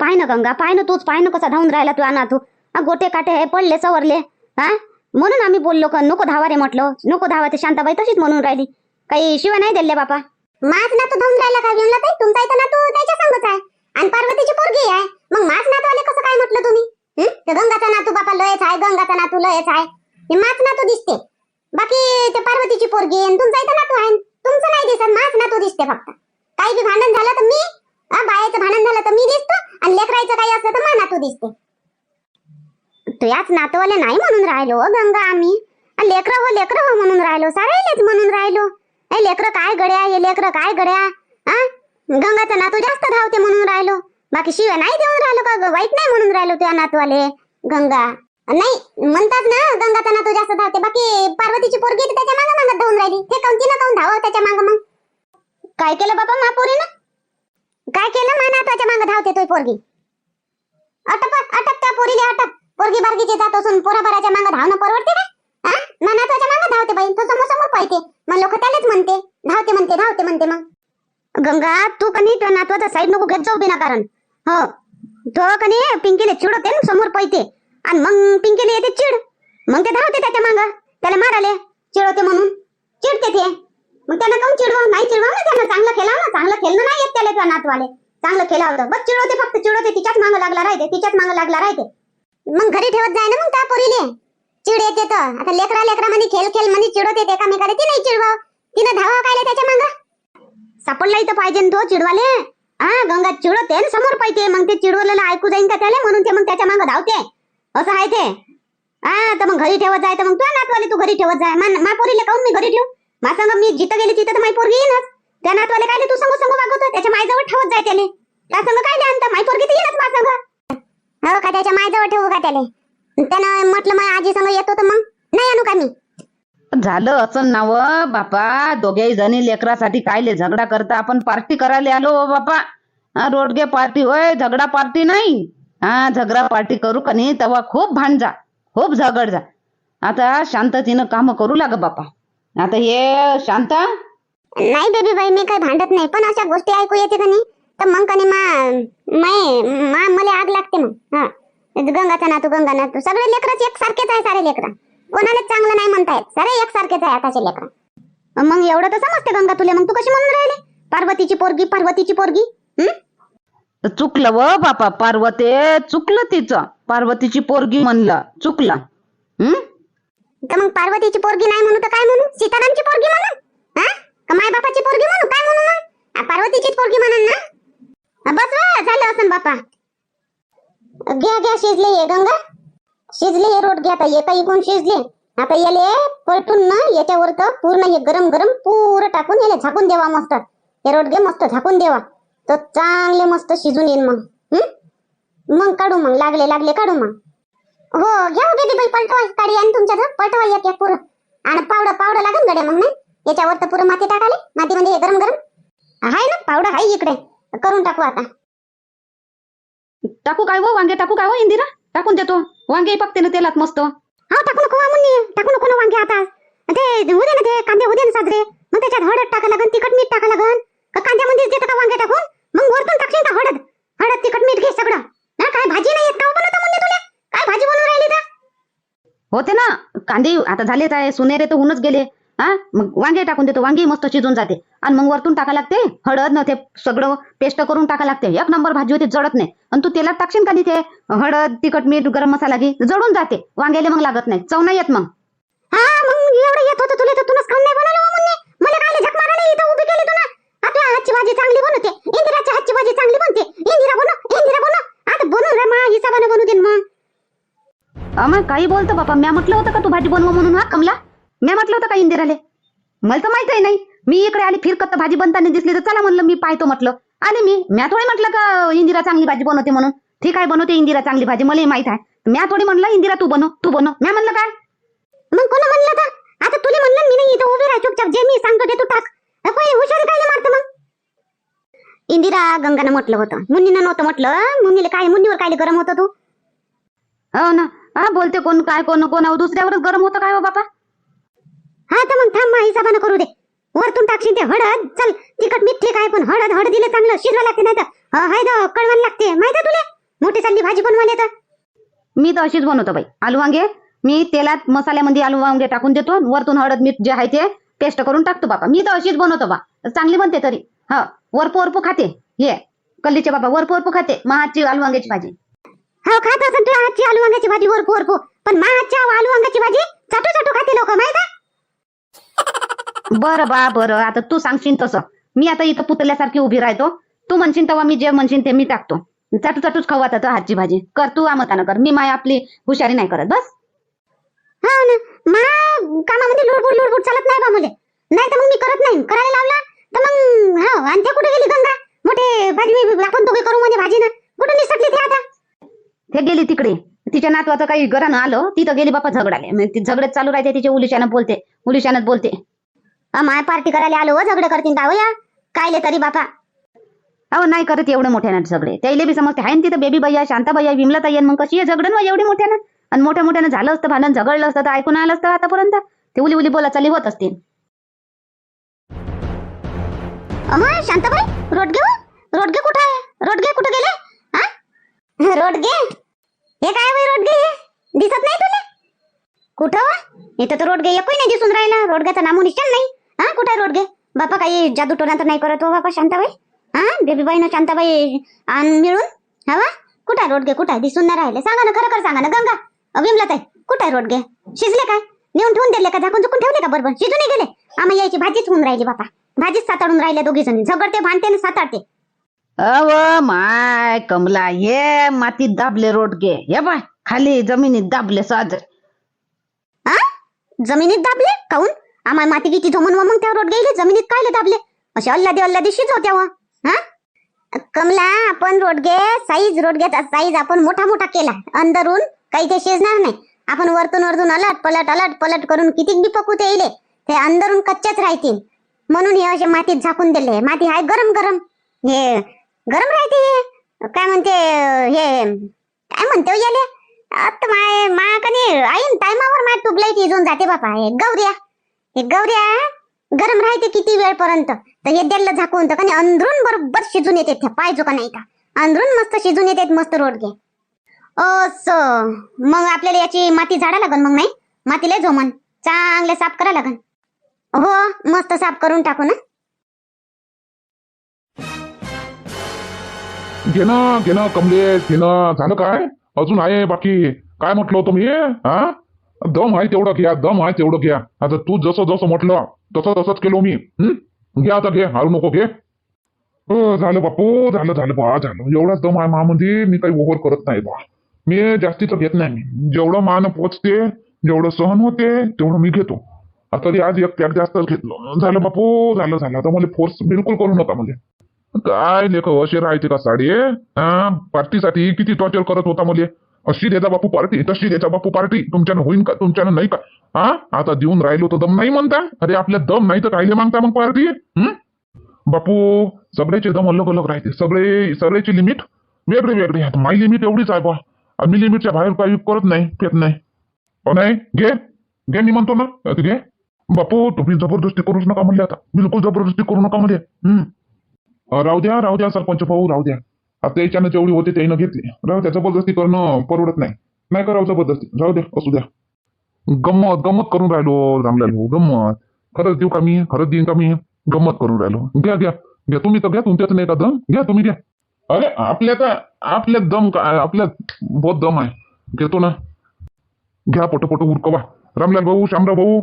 पाय ना गंगा पाय ना तूच पाय ना कसा धावून राहिला तू आणा तू गोटे काटे हे पडले सवरले. हा? म्हणून आम्ही बोललो का नको धावा रे म्हटलं. नको धावा ते शांताबाई तशीच म्हणून राहिली. काही शिवाय नाही दिले बापा. माझ नातू धावून राहिला का विमला ताई तुमचा इथं नातू त्याच्या संगच आहे. आणि पार्वतीची पोरगी आहे. मग माझ नातू आले कसं काय म्हटलं तुम्ही? गंगाचा नातू बापा लयच आहे गंगाचा नातू लयच आहे. हे माझ नातू दिसते. बाकी ते पार्वतीची पोरगी आहे आणि तुमचा इथं नातू आहे. तुमचं नाही दिसत माझ नातू दिसते फक्त. काही बी भांडण झालं तर मी बायाचं भांडण झालं तर मी दिसतो आणि लेकरायचं काही असलं तर मा नातू दिसते. तू याच नातवाले नाही म्हणून राहिलो हो गंगा आम्ही. लेकर लेकरं हो लेकरं हो म्हणून राहिलो सारेलेच म्हणून राहिलो. हे लेकरं काय गड्या हे लेकर काय गड्या हा गंगाचा नातू जास्त धावते म्हणून राहिलो. बाकी शिव नाही देऊन राहिलो का वाईट नाही म्हणून राहिलो त्या नातवाले. गंगा. नाही म्हणतात ना गंगाचा नातू जास्त धावते. बाकी पार्वतीची पोरगी त्याच्या मागं मागत धावून राहिली. ते काऊन तिनं काऊन धाव त्याच्या मागं मग? काय केलं बाबा महापोरीनं? काय केलं? मानात्वाच्या मागं धावते तोय पोरगी. अटप अटप त्या पोरीले अटप. पोरगी बारगीची जात असून पोराबाराच्या मागं धावणं परवडते का? हा मानात्वाच्या मागं धावते बाई. तो समोर समोर पाहिजे मग लोक त्यालाच म्हणते. धावते म्हणते धावते म्हणते मग. गंगा तू कनी तो नातवाचा साईड नको घेत जाऊ बिना कारण. हो. तो कनी पिंकीले चिडवते ना समोर पैते आणि मग पिंकीले येते चिड. मग ते धावते त्याच्या मागं. त्याला माराले. चिडवते म्हणून. चिडते ते. मग त्याला काऊन चिडवा नाही चिडवा ना त्यांना? चांगलं खेळा ना? चांगलं खेळणं नाही येत त्याला त्या नातवाले. चांगलं खेळा होतं बस चिडवते फक्त चिडवते. तिच्याच मागं लागला राहते तिच्याच मागं लागला राहते. मग घरी ठेवत जाय ना मग त्या पोरीले. चिड येते तर. आता लेकरा लेकरा मध्ये खेळ खेळमध्ये चिडवते एकामेकाला. ती नाही चिडवाव. तिनं धावा काय त्याच्या मागं? सापडला इथं पाहिजे तो चिडवाले. हा गंगा चिडवते न समोर पाहिजे. मग ते चिडवलेलं ऐकू जाईन का त्याला? म्हणून ते मग त्याच्या मागं धावते. असं आहे ते. हा तर मग घरी ठेवत जाय तर मग तुझ्या नातवाले तू घरी ठेवत जाय. मा मा पोरीले काऊन मी घरी ठेवू? मा संग मी जिथं गेली तिथं तर माई पोरगी येईनच त्या नातवाले काय तू संग संग वागवतो त्याच्या मायजवळ ठेवत जाय त्याले. त्या संग काय आणता माई पोरगी तर येईनच मा संग. हो का त्याच्या मायजवळ ठेवू का त्याले? त्यानं म्हटलं मग आजी संग येतो तर मग. नाही आणू का मी? झालं असं नाव बापा. दोघेही जणी लेकरासाठी कायले झगडा करता. आपण पार्टी करायला आलो बापा. रोडगे पार्टी. होय झगडा पार्टी नाही. हा झगडा पार्टी करू का नाही? तेव्हा खूप भांडजा खूप झगड जा. आता शांततेनं काम करू लाग बापा. आता हे शांता? नाही बेबी बाई मी काही भांडत नाही. पण अशा गोष्टी ऐकू येते का नाही? तर मग का नाही मा मला आग लागते मग. हा. गंगाचा नातू गंगा नातू सगळे लेकरच एक सारखेच आहे सारे लेकरं. कोणालाच चांगलं नाही म्हणतायत सारे एक सारखेच आहे आताचे लेकरं. मग एवढं तर समजते गंगा तुला. मग तू कशी म्हणून राहिले? पार्वतीची पोरगी पार्वतीची पोरगी? हं? चुकलं व बापा पार्वते चुकलं तिचं. पार्वतीची पोरगी म्हणलं चुकलं. हम्म तर मग पार्वतीची पोरगी नाही म्हणू तर काय म्हणू? सीतारामची पोरगी म्हणू? हा? का माय बापाची पोरगी म्हणू? काय म्हणू मग? पार्वतीची पोरगी म्हणून ना? बस झालं असं बापा. घ्या घ्या शिजले हे गंगा. शिजले हे रोट घ्या आता एका इकून शिजले? आता याले पलटून ना याच्यावर तर पूर्ण हे गरम गरम पुरं टाकून याला झाकून देवा मस्त. हे रोट घे मस्त झाकून देवा. तर चांगले मस्त शिजून येईन मग. मग काढू मग लागले लागले काढू मग. हो घ्या हो बेबी बाई पलटवा काढी आणि तुमच्या पलटवा एक एक पुरं. आणि पावडं पावडं लागेल गड्या मग नाही? याच्यावर तर पुरं माती टाकाले मातीमध्ये हे गरम गरम. आहे ना पावडं आहे इकडे. करून टाकू आता. टाकू काय हो वांगे टाकू काय हो इंदिरा? टाकून देतो. वांगे पकते ना तेलात मस्त. हा टाकू नको हा मुन्नी. टाकू नको ना वांगे आता. ते उद्या ना ते कांदे उद्या ना साजरे. मग त्याच्यात हळद टाका लागन तिखट मीठ टाका लागन. का कांद्यामध्येच देतं का वांगे टाकून? मग वरतून टाकशील का हळद? हळद तिखट मीठ घे सगळं. ना काय भाजी नाही येत का हो बनवता मुन्नी तुला? काय भाजी बनवून राहिली तर? होते ना. कांदे आता झालेच आहे. सुनेरे तर होऊनच गेले. हा? मग वांगे टाकून देतो. वांगे मस्त शिजून जाते. आणि मग वरतून टाका लागते. हळद न ते सगळं पेस्ट करून टाका लागते. एक नंबर भाजी होती जळत नाही. आणि तू तेलात टाकशील का नाही ते? हळद तिखट मीठ गरम मसाला घे जळून जाते. वांग्याला मग लागत नाही. चव नाही येत मग. हा मग एवढं येत होतं तुला तर तुलाच खाऊन नाही बनवलं हो मला काय झक मारायला इथं उभी केली तू ना आपल्या हातची भाजी चांगली बनवते इंदिराच्या हातची भाजी चांगली बनते इंदिरा बनव इंदिरा बनव आता बनव रे मा हिसाबाने बनवू दे ना मग अमर काही बोलतो बापा. म्या म्हटलं होतं का तू भाजी बनवा म्हणून हा कमला? म्या म्हटलं होतं का इंदिराले? मला तर माहितही नाही. मी इकडे आली फिरकत भाजी बनताना दिसली तर चला म्हणलं मी पाहतो म्हटलं. आणि मी म्या थोडी म्हटलं का इंदिरा चांगली भाजी बनवते म्हणून? ठीक आहे बनवते इंदिरा चांगली भाजी मलाही माहीत आहे. म्या थोडी म्हणलं इंदिरा तू बनव तू बनव. म्या म्हणलं काय? मग कोण म्हणलं का आता तुला म्हणलं मी नाही इथं उभी राह चुपचाप. जे मी सांगतो ते तू टाक. हुशारी काय मारतं मग? इंदिरा गंगानं म्हटलं होतं. मुन्नीनं नव्हतं म्हटलं. मुन्नीला काय मुन्नीवर काय गरम होतं तू? हो ना. हा बोलते कोण काय कोण कोण अहो, दुसऱ्यावरच गरम होतं काय हो बापा? हा तर मग थांब मा हिसाबानं करू दे. वरतून टाकशील ते हळद? चल तिखट मीठ ठीक आहे पण हळद हळदीला चांगलं शिजवा लागते नाही तर हाय कळवायला लागते. माहिती आहे तुला? मोठी चालली भाजी बनवायला तर मी तर अशीच बनवतो बाई. आलू वांगे मी तेलात मसाल्यामध्ये आलू वांगे टाकून देतो वरतून हळद मीठ जे आहे ते पेस्ट करून टाकतो बाबा मी तर अशीच बनवतो बा. चांगली बनते तरी. हा वरपू वरपू खाते. ये कल्लीचे बाबा वरपू वरपू खाते. महाची आलू वांग्याची भाजी. हो खात असेल तुला आजची आलू वांग्याची भाजी वरपू वरपू पण मा हातच्या आलू वांग्याची भाजी चाटू चाटू खाते लोक माहीत बर बरं बा बरं आता तू सांगशील तसं. मी आता इथं पुतल्यासारखी उभी राहतो. तू म्हणशील तेव्हा मी जे म्हणशील ते मी टाकतो. चाटू चाटूच खाऊ आता हातची भाजी. कर तू आमतानं कर. मी माय आपली हुशारी नाही करत बस. हा ना. मा कामामध्ये लुडबुड लुडबुड चालत नाही बा मुले. नाही तर मग मी करत नाही. करायला लावला तर मग हा आणि ते कुठे गेली गंगा? मोठे भाजी आपण दोघे करू म्हणजे मध्ये भाजी ना कुठे निसटली ते आता? ते गेली तिकडे. तिच्या नातवाचं काही घरानं आलं तिथं गेली बापा झगडाले ती झगडत चालू राहते तिच्या उलिशानं बोलते. उलिशानं बोलते. माय पार्टी करायला आलो हो, झगडे करतील का हो या? कायले तरी बापा. अहो नाही करत एवढे मोठ्यानं सगळे त्याला बी समजते आहे तिथं बेबी बाई आहे शांताबाई आहे विमला ताई मग कशी आहे झगडण हो एवढी मोठ्यानं? आणि मोठ्या मोठ्यानं झालं असतं भांडण झगडलं असतं तर ऐकून आलं असतं आतापर्यंत. ते उली उली बोला चाली होत असतील. शांताबाई रोडगे हो? रोडगे कुठं आहे? रोडगे कुठं गेले? रोडगे हे काय बाई रोडगे हे? दिसत नाही तुला? कुठं हो? इथं तर रोडगे एकही नाही दिसून राहिला. रोडग्याचा नामो निशाण नाही. हा कुठं रोडगे बापा काही जादू टोना तर नाही करत हो बापा शांताबाई? हा बेबीबाईनं शांताबाई आण मिळून? हवा कुठं रोडगे कुठं दिसून नाही राहिले. सांगा ना खरं खरं सांगा ना. गंगा विमला ताई कुठं रोडगे शिजले काय? नेऊन ठेवून दिले का? झाकून चुकून ठेवले का बरोबर? शिजून गेले? आम्ही यायची भाजीच होऊन राहिली बापा. भाजीच साताडून राहिल्या दोघी जणी. झगडते भांडते आणि साताडते. अव माय कमला ये मातीत दाबले रोडगे. हे बाय खाली जमिनीत दाबले साज हा जमिनीत दाबले? काऊन? आम्हाला माती किती धुमून मग त्या रोड गेले जमिनीत कायले दाबले? असे अल्लादी अल्लादी शिजवत्या व. हा? कमला आपण रोडगे साईज रोडग्याचा साईज आपण मोठा मोठा केला. अंदरून काही ते शिजणार नाही. आपण वरतून वरतून अलट पलट अलट पलट करून किती बी पकू ते येले ते अंदरून कच्चेच राहतील. म्हणून हे असे मातीत झाकून दिले. माती आहे गरम गरम. हे गरम राहते. काय म्हणते हे काय म्हणते हो याले? आता माय मा कने आईन टायमावर माय ट्यूबलाईट इजून जाते बापा. हे गौऱ्या हे गौऱ्या गरम राहते किती वेळपर्यंत तर हे द्यायला झाकून तर कनी अंदरून बरोबर शिजून येते. पाहिजो का नाही का. अंदरून मस्त शिजून येते मस्त रोडगे. असं. मग आपल्याला याची माती झाडा लागन मग नाही? मातीला जोमन. चांगले साफ करा लागन. हो मस्त साफ करून टाकू ना. घे ना घे ना कमलेश घे ना झालं काय? अजून आहे बाकी. काय म्हटलं होतं मी हा? दम आहे तेवढं घ्या दम आहे तेवढं घ्या. आता तू जसं जसं म्हटलं तसं तसंच केलो मी. घ्या घे आता घे. हारू नको घे. हो झालं बापू झालं झालं बा झालं. एवढाच दम आहे मामध्ये मी काही ओव्हर करत नाही बा. मी जास्तीचं घेत नाही. मी जेवढं मान पोचते जेवढं सहन होते तेवढं मी घेतो. आता तरी आज एक त्याग जास्तच घेतलं. झालं बापू झालं झालं. आता मला फोर्स बिलकुल करू नका म्हणजे. काय लेख असे राहायचे का साडी हा? पार्टीसाठी किती टॉर्चर करत होता मुले. अशी देता बापू पार्टी तशी देता बापू पार्टी तुमच्यानं होईन का तुमच्यानं नाही का? हा? आता देऊन राहिलो तर दम नाही म्हणता? अरे आपल्या दम नाही तर कायले मागता मग पार्टी बापू सगळ्याचे दम अलग अलग राहते. सगळे सगळ्याची लिमिट वेगळी वेगळी आहे माय लिमिट एवढीच आहे बा. आम्ही लिमिटच्या बाहेर काही करत नाही पेत नाही. हो नाही? घे. घे मी म्हणतो ना. घे. बापू तुम्ही जबरदस्ती करूच नका म्हणले आता. बिलकुल जबरदस्ती करू नका म्हणजे हम्म अं, राहू द्या राहू द्या सरपंच भाऊ राहू द्या. आता याच्यानं जेवढी होते त्यानं घेतली. राहू द्या जबरदस्ती करणं परवडत नाही. नाही करावं जबरदस्ती. राहू द्या असू द्या. गंमत गंमत करून राहिलो रामलाल भाऊ गंमत. खरंच देऊ का मी? खरंच देईन का मी? गंमत करून राहिलो. घ्या घ्या. घ्या तुम्ही तर घ्या तुमच्यात नाही का दम? घ्या तुम्ही घ्या. अरे आपल्या तर आपल्यात दम काय आपल्या बहुत दम आहे. घेतो ना. घ्या पटपट उरकवा. रामलाल भाऊ शामराव भाऊ.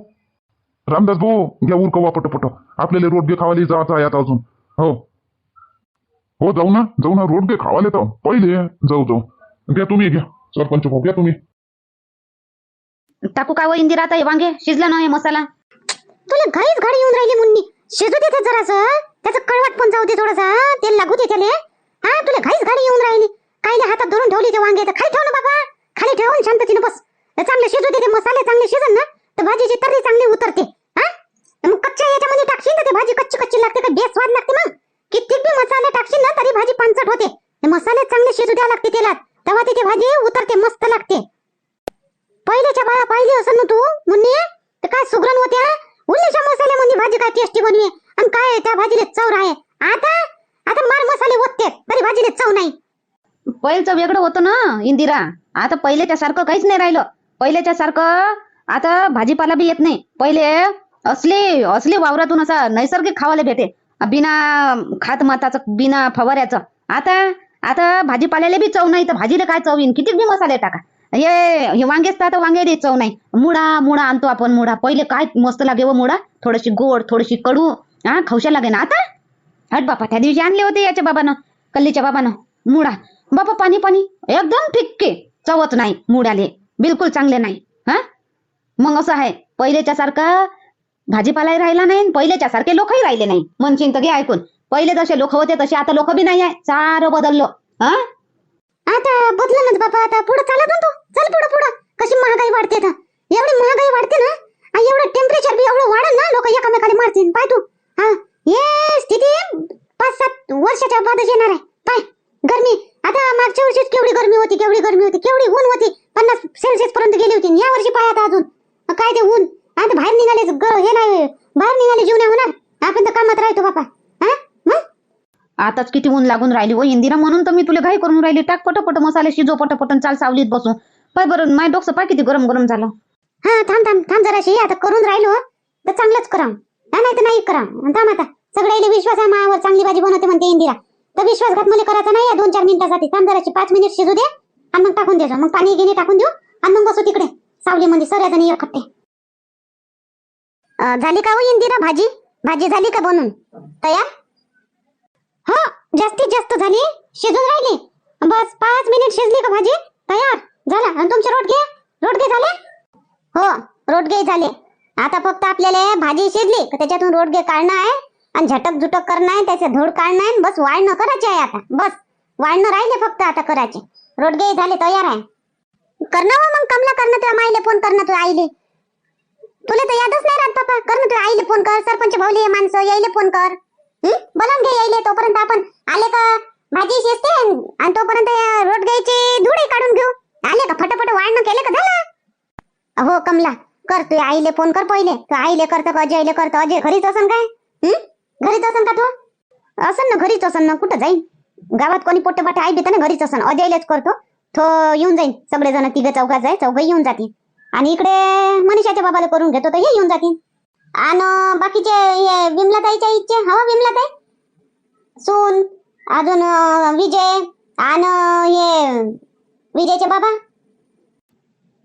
रामदास भाऊ घ्या उरकवा पटपट आपल्याला रोडगे खावाली जायचं आहे आता अजून. हो. हो जाऊ ना जाऊ ना रोडगे खावाले तर. पहिले जाऊ जाऊ. घ्या तुम्ही घ्या. सरपंच भाऊ घ्या तुम्ही. टाकू काय व इंदिरा आता हे वांगे? शिजला ना हे मसाला? तुला घरीच घरी येऊन राहिली मुन्नी. शिजू दे ते जरास त्याचं कळवट पण जाऊ दे थोडासा तेल लागू दे त्याले. हा तुला घरीच घरी येऊन राहिली. कायले हातात धरून ठेवली ते वांगे तर? खाली ठेव ना बाबा. खाली ठेवून शांततीनं बस. चांगले शिजू दे ते मसाले चांगले शिजन ना. तर भाजीची तर्री चांगली उतरते हा? मग कच्च्या याच्यामध्ये टाकशील ना ते भाजी? कच्ची कच्ची लागते का? बेस स्वाद लागते मग. किती बी मसाले टाकशील ना तरी भाजी पानसट होते. मसाले चांगले शिजू द्या लागते तेलात. तेव्हा तिथे भाजी उतरते मस्त लागते. पहिल्याच्या बाळा पाहिली असं ना तू मुन्नी? तर काय सुगरण होत्या उन्नीच्या मसाल्यामध्ये भाजी काय टेस्टी बनवी. आणि काय त्या भाजीले चव आहे. आता? आता मार मसाले ओतते तरी भाजीले चव नाही. पहिलचं वेगळं होतं ना इंदिरा. आता पहिल्याच्या सारखं काहीच नाही राहिलं. पहिल्याच्या सारखं आता भाजीपाला बी येत नाही. पहिले असले असले वावरातून असा नैसर्गिक खावायला भेटे. बिना खात माताचं बिना फवाऱ्याचं. आता आता भाजीपाल्याला बी चव नाही तर भाजीला काय चव येईन? किती बी मसाले टाका. हे हे वांगेच तर आता वांगे चव नाही. मुळा मुळा आणतो आपण मुळा पहिले काय मस्त लागे व हो मुळा थोडीशी गोड थोडीशी कडू. हा खाऊशा लागे ना आता? हट बापा त्या दिवशी आणले होते याच्या बाबानं कल्लीच्या बाबानं. मुळा बापा पाणी पाणी. एकदम ठिक्के चवत नाही मुळाले बिलकुल चांगले नाही. हा? मग असं आहे. पहिलेच्या सारखं भाजीपालाही राहिला नाही पहिलेच्या सारखे लोकही राहिले नाही. म्हणशील तर घे ऐकून. पहिले जसे लोक होते तसे आता लोक बी नाही आहे सार बदललो. हा? आता बदलनच बाबा आता पुढे चालत तू. चल पुढे पुढे. कशी महागाई वाढते तर एवढी महागाई वाढते ना आणि एवढं टेम्परेचर बी एवढं वाढेल ना लोक एकामेकाला मारतील. पाय तू. हा. हे स्थिती पाच सात वर्षाच्या बादच येणार आहे. पाय. गरमी. आता मागच्या वर्षीच केवढी गरमी होती केवढी गरमी होती केवढी ऊन होती. पन्नास सेल्सिअस पर्यंत गेली होती. या वर्षी पाय आता अजून. काय ते ऊन? आता बाहेर निघाले हे नाही बाहेर निघाले जीव नाही होणार. आपण तर कामात राहतो बापा. हा आताच किती ऊन लागून राहिली व इंदिरा म्हणून तर मी तुला घाई करून राहिली. टाक पटपट मसाले शिजो पटपट चाल सावलीत बसू. पाय बरं माय डोकं पाय किती गरम गरम झालं. हा थांब थांब थांब जराशी. आता करून राहिलो तर चांगलंच करा हा नाही तर नाही करा थांब आता. सगळ्याला विश्वास आहे मायावर चांगली भाजी बनवते म्हणते इंदिरा. तर विश्वासघात मला करायचा नाही दोन चार मिनिटासाठी. थांब जराशी पाच मिनिट शिजू दे आणि मग टाकून द्यायचं मग पाणी गिनी टाकून देऊ आणि मग बसू तिकडे. सावलीमध्ये सऱ्या जणी एकखट्टे अं, झाली का हो इंदिरा भाजी? भाजी झाली का बनून? तयार? हो जास्तीत जास्त झाली. शिजून राहिली. बस पाच मिनिट शिजली का भाजी? तयार. झाला. आणि तुमचे रोटगे रोटगे झाले? हो रोटगे झाले. आता फक्त आपल्याला भाजी शिजली का त्याच्यातून रोटगे काढणं आहे आणि झटक झुटक करणं आहे त्याचे धूळ काढणं आहे बस वाळणं करायचे आहे आता. बस वाळणं राहिले फक्त आता करायचे. रोटगे झाले तयार आहे. करणं हो मग कमला करणं तुला माईले फोन करणं तुला आईले. तुला तर यादच नाही राहत पापा ना तुला आईले फोन कर. सरपंच भाऊले माणसं यायले फोन कर. बोलावून घे यायले तोपर्यंत आपण आले का भाजी शिजते? आणि तोपर्यंत रोड रोटग्याची धुळे काढून घेऊ. आले का? फटाफट वाढणं केले का झालं? हो कमला. कर तू आईले फोन कर पहिले. तू आईले करतो का अजयले करतो? अजय घरीच असन काय? घरीच असन का तू? असन ना घरीच असन ना. कुठं जाईन? गावात कोणी पोट्टे पाटे आई ना घरीच असन. अजयलेच करतो. तो येऊन जाईन. सगळेजण तिघे चौघात जाय चौघ येऊन जातील. आणि इकडे मनीषाच्या बाबाला करून घेतो तर हे येऊन जातील. आणि बाकीचे हे विमलाताईच्या इच्छे हो विमलाताई? सून अजून विजय आणि हे विजयचे बाबा?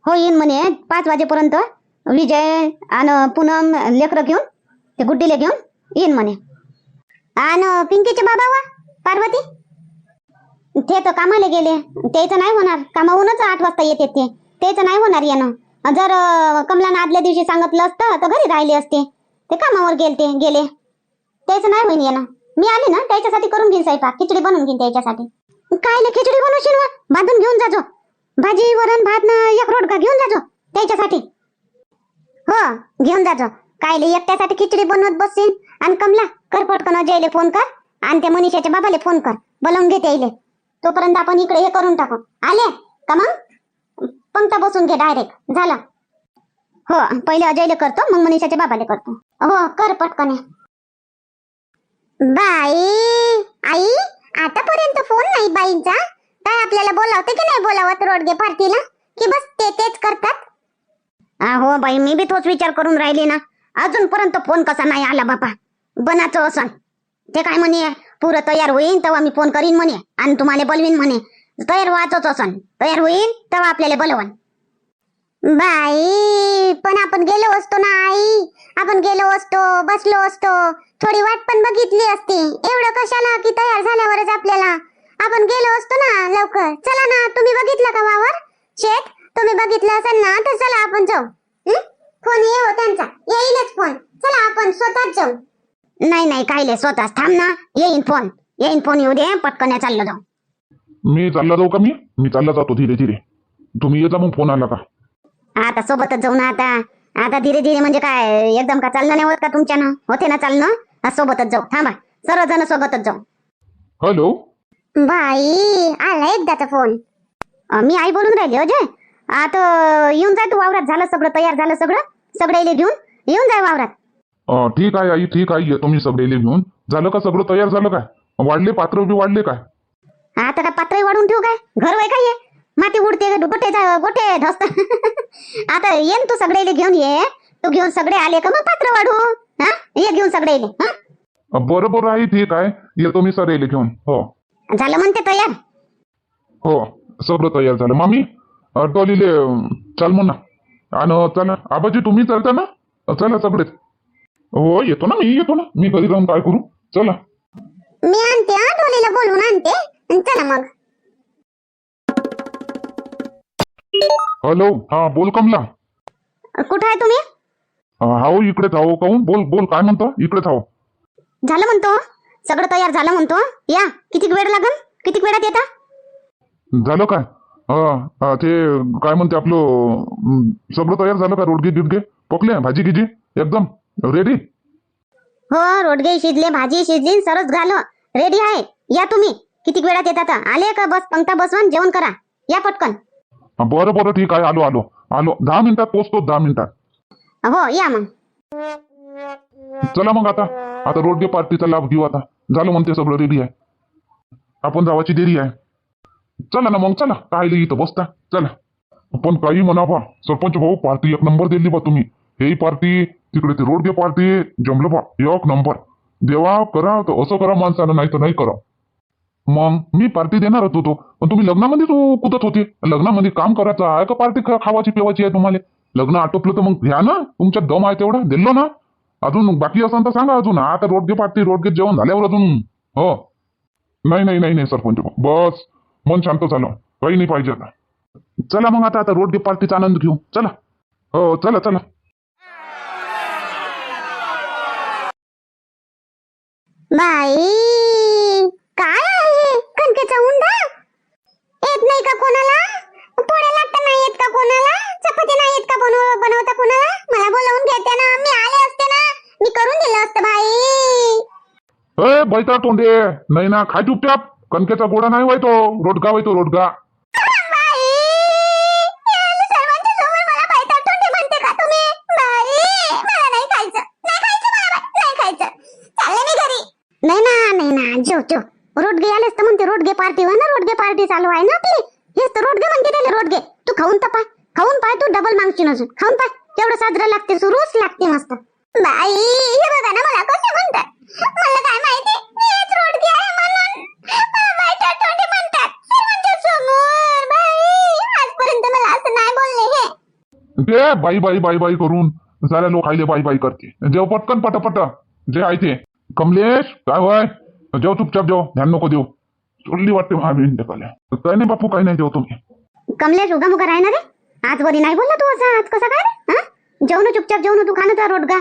हो येईन म्हणे पाच वाजेपर्यंत. विजय आणि पूनम लेकरं घेऊन ते गुड्डीला घेऊन येईन म्हणे. आणि पिंकीचे बाबा वा पार्वती? ते तर कामाला गेले. त्याचं नाही होणार. कामावूनच आठ वाजता येते ते. त्याचं नाही होणार येणं. जर कमलानं आदल्या दिवशी सांगितलं असतं तर घरी राहिले असते. ते कामावर गेलते गेले. त्याचं नाही होईन येणं. मी आले ना त्याच्यासाठी करून घेईन स्वयंपाक. खिचडी बनवून घेईन त्याच्यासाठी. काय खिचडी बनवशील बांधून घेऊन जाजो भाजी वरण भात ना एक रोडका घेऊन जाजो त्याच्यासाठी. हो घेऊन जाजो कायले एकट्यासाठी खिचडी बनवत बसशील? आणि कमला कर पटकन अजयले फोन कर. आणि त्या मनीषाच्या बाबाले फोन कर. बोलावून घेते त्याले तोपर्यंत आपण इकडे हे करून टाकू. आले? का मग? पंक्ता बसून घे डायरेक्ट झालं. हो पहिले अजयले करतो मग मनीषाच्या बाबाले करतो. हो कर पटकन. बाई आई आतापर्यंत फोन नाही बाईंचा. काय आपल्याला बोलावते की नाही बोलावत रोडगे पार्टीला की बस ते तेच करतात? हो बाई मी बी तोच विचार करून राहिली ना. अजूनपर्यंत फोन कसा नाही आला बापा. बनाचं असं ते काय म्हणे पुरं तयार होईन तेव्हा मी फोन करीन म्हणे आणि तुम्हाला बोलवीन म्हणे. तयार वाचत असन. तयार होईल तेव्हा आपल्याला बोलवण बाई पण आपण गेलो असतो ना आई. आपण गेलो असतो बसलो असतो. थोडी वाट पण बघितली असती. एवढं कशाला की तयार झाल्यावरच आपल्याला? आपण गेलो असतो ना लवकर. चला ना तुम्ही बघितलं का वावर? शेत तुम्ही बघितलं असेल ना तर चला आपण जाऊ. फोन फोन येऊ हो त्यांचा. येईलच फोन. चला आपण स्वतःच जाऊ. नाही नाही कायले स्वतःच थांब ना. येईन फोन. येईन फोन येऊ दे पटकन चाललो जाऊ. मी चालला जाऊ का मी? मी चालला जातो धीरे धीरे. तुम्ही येता मग फोन आला का? आता सोबतच जाऊ ना आता. आता धीरे धीरे म्हणजे काय एकदम का चालणं नाही होत का तुमच्यानं? होते ना चालणं? हा, सोबतच जाऊ. थांबा. सर्वजण सोबतच जाऊ. हॅलो बाई आला एकदाचा फोन. मी आई बोलून राहिली अजय आता येऊन जाय तू वावरात. झालं सगळं तयार झालं सगळं. सगळ्याला घेऊन येऊन जाय वावरात. अं, ठीक आहे आई ठीक आहे. येतो मी सगळेले घेऊन. झालं का सगळं? तयार झालं काय? वाढले पात्र बी वाढले काय? आता काय पात्रही वाढून ठेवू काय? घर वय काय हे? माती उडते गोटे गोटे धसत आता ये तू सगळे घेऊन ये. तू घेऊन सगळे आले का मग पात्र वाढू हा? ये घेऊन सगळे हा? बरं बरं आहे ठीक आहे. येतो मी सर घेऊन. हो. झालं म्हणते तयार? हो सगळं तयार झालं. मामी अं, चाल म्हणा. आणि चला. आबाजी तुम्ही चालता ना? चला सगळेच. हो येतो ना मी येतो ना. मी घरी जाऊन काय करू? चला. मी आणते बोलवून आणते. आणि चला मग. हॅलो हा बोल कमला. कुठं आहे तुम्ही? हाओ इकडेच हाओ काहून? बोल बोल काय म्हणतो? इकडेच हाओ झालं म्हणतो. सगळं तयार झालं म्हणतो. या किती वेळ लागन? किती वेळात येता? झालं काय? हा हा, ते काय म्हणते आपलं अं, सगळं तयार झालं का रोडगे गिडगे पकले भाजी गिजी? एकदम? रेडी हो रोडगे शिजले भाजी शिजली सरस झालं. रेडी आहे? या तुम्ही. किती वेळात येतात? आले का बस पंक्ता बसवून? जेवण करा. या पटकन. बरं बरं ठीक आहे. आलो आलो. आलो. दहा मिनिटात पोचतो दहा मिनिटात. हो या मग. चला मग आता. आता रोडगे पार्टीचा लाभ घेऊ आता. झालं म्हणते सगळं रेडी आहे. आपण जावाची देरी आहे. चला ना मग चला. काय इथं बसता. चला. पण काही म्हणा बा सरपंच भाऊ पार्टी एक नंबर दिली बा तुम्ही. हेही पार्टी तिकडे ते रोडगे पार्टी जमलं बा. एक नंबर देवा करा तर असं करा माणसानं नाही तर नाही करा. मग मी पार्टी देणारच होतो पण तुम्ही लग्नामध्ये तू कुदत होते. लग्नामध्ये काम करायचं आहे का पार्टी खावाची पिवायची आहे तुम्हाला? लग्न आटोपलं तर मग घ्या ना. तुमच्या दम आहे तेवढा. दिलो ना. अजून बाकी असेल तर सांगा अजून. आता रोडगे पार्टी रोडगे जेवण झाल्यावर अजून. हो. नाही नाही नाही नाही सरपंच. बस. मन शांत झालं. काही नाही पाहिजे आता. चला मग आता आता रोडगे पार्टीचा आनंद घेऊ. चला. हो चला चला. बाई. कणकेचा उंडा? येत नाही का कोणाला? पोळ्या लागता नाही येत का कोणाला? चपाती नाही येत का बनव बनवता कोणाला? मला बोलवून घेते ना मी आले असते ना. मी करून दिलं असतं बाई. ए बैता तोंडे. नाही ना खाय चुपचाप. कणकेचा गोडा नाही व्हाय तो. रोडगा व्हाय तो रोडगा नाही ना नाही ना. जेव जेव. रोडगे आलेस तर म्हणते रोडगे पार्टी हो ना रोडगे पार्टी चालू आहे ना आपली. हेच तर रोडगे म्हणते त्याला रोडगे. तू खाऊन तर पाय. खाऊन पाय तू डबल मागची अजून. खाऊन पाय. तेवढं साजरं लागते सुरूच लागते मस्त. बाई हे बघा ना मला कसं म्हणतात. मला काय माहिती? हेच रोडगे आहे म्हणून. मला तोंडी म्हणतात. सर्वांच्या म्हणजे समोर. बाई आजपर्यंत मला असं नाही बोलले हे. ते बाई बाई बाई बाई करून. साऱ्या लोक खायले बाई बाई करते. जेव पटकन पटापट. जे आहे ते. कमलेश काय होय? जेव चुपचाप जेव ध्यान नको देऊ. चुरली वाटते महाबीन काय नाही बापू काही नाही जेव तुम्ही. कमलेश उगा मुगा राहणार रे आज वरी नाही बोलला तू असं आज कसं काय रे? हा? जेवण चुपचाप जेवण तू खाणं तर रोडगा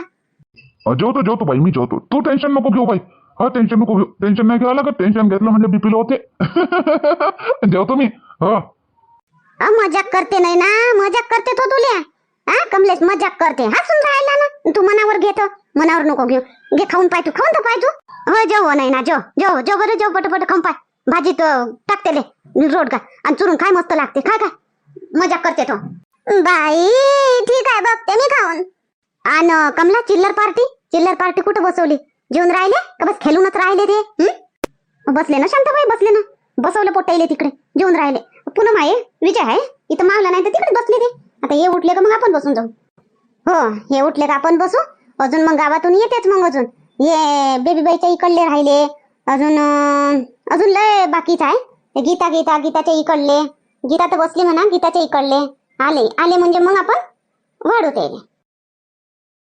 जेवतो जेवतो बाई मी जेवतो. तू टेन्शन नको घेऊ बाई. हा टेन्शन नको घेऊ. टेन्शन नाही घ्यावं लागत टेन्शन घेतलं म्हणजे बीपीला होते. जेवतो मी हो. मजाक करते नाही ना? मजाक करते तो तुल्या हा कमलेश मजाक करते. हसून राहिला ना. तू मनावर घेतो मनावर नको घेऊ. घे खाऊन पाय तू. खाऊन तर पाय तू. हो जेव नाही ना जेव जेव जेव बरं जेव पट खाऊन पाय भाजीत अ, टाकते ले रोडगा आणि चुरून काय मस्त लागते। काय काय मजाक करते तो। बाई ठीक आहे बघते मी खाऊन. आणि कमला चिल्लर पार्टी? चिल्लर पार्टी कुठं बसवली? जेवून राहिले? का बस खेळूनच राहिले ते? हं? बसले ना शांताबाई? बसले ना. बसवलं पोटाईले तिकडे. जेवून राहिले. पुन्हा आहे विजय आहे. इथं मागला नाही तर तिकडे बसले ते. आता हे उठले का मग आपण बसून जाऊ? हो हे उठले का आपण बसू? अजून मग गावातून येतेच मग अजून. हे बेबीबाईच्या इकडले राहिले. अजून अजून लय बाकीच आहे. गीता गीता गीताच्या इकडले. गीता तर बसली म्हणा गीताच्या इकडले. आले आले म्हणजे मग आपण वाढू ते